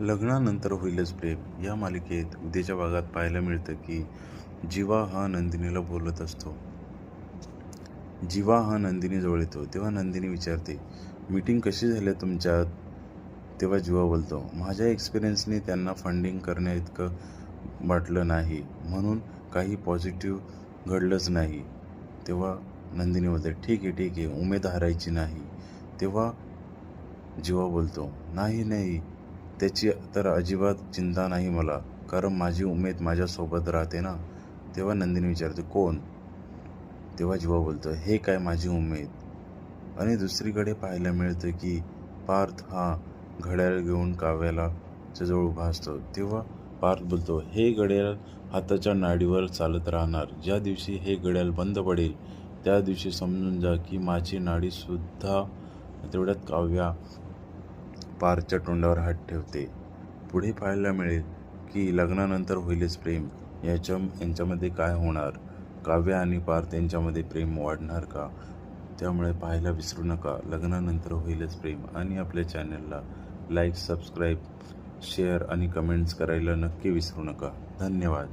लग्नानंतर होईलच प्रेम. या मालिकेत उद्याच्या भागात पाहायला मिळतं की जीवा हा नंदिनीला बोलत असतो. जीवा हा नंदिनीजवळ येतो. तेव्हा नंदिनी विचारते मीटिंग कशी झाली तुमच्यात? तेव्हा जीवा बोलतो माझ्या एक्सपिरियन्सने त्यांना फंडिंग करण्या इतकं वाटलं नाही. म्हणून काही पॉझिटिव्ह घडलंच नाही. तेव्हा नंदिनी बोलते ठीक आहे ठीक आहे. उमेद हारायची नाही. तेव्हा जीवा बोलतो नाही नाही. त्याची तर अजिबात चिंता नाही मला. कारण माझी उमेद माझ्यासोबत राहते ना. तेव्हा नंदिनी विचारते कोण? तेव्हा जीवा बोलतो हे काय माझी उमेद? आणि दुसरीकडे पाहायला मिळतं की पार्थ हा घड्याळ घेऊन काव्याला च्या जवळ उभा असतो. तेव्हा पार्थ बोलतो हे घड्याळ हाताच्या नाडीवर चालत राहणार. ज्या दिवशी हे घड्याळ बंद पडेल त्या दिवशी समजून जा की माझी नाडीसुद्धा तेवढ्यात काव्या पार्थच्या तोंडावर हात ठेवते. पुढे पाहायला मिळेल की लग्नानंतर होईलच प्रेम. याच्या यांच्यामध्ये काय होणार? काव्य आणि पार्थ यांच्यामध्ये प्रेम वाढणार का? त्यामुळे पाहायला विसरू नका. लग्नानंतर होईलच प्रेम. आणि आपल्या चॅनलला लाईक सबस्क्राईब शेअर आणि कमेंट्स करायला नक्की विसरू नका. धन्यवाद.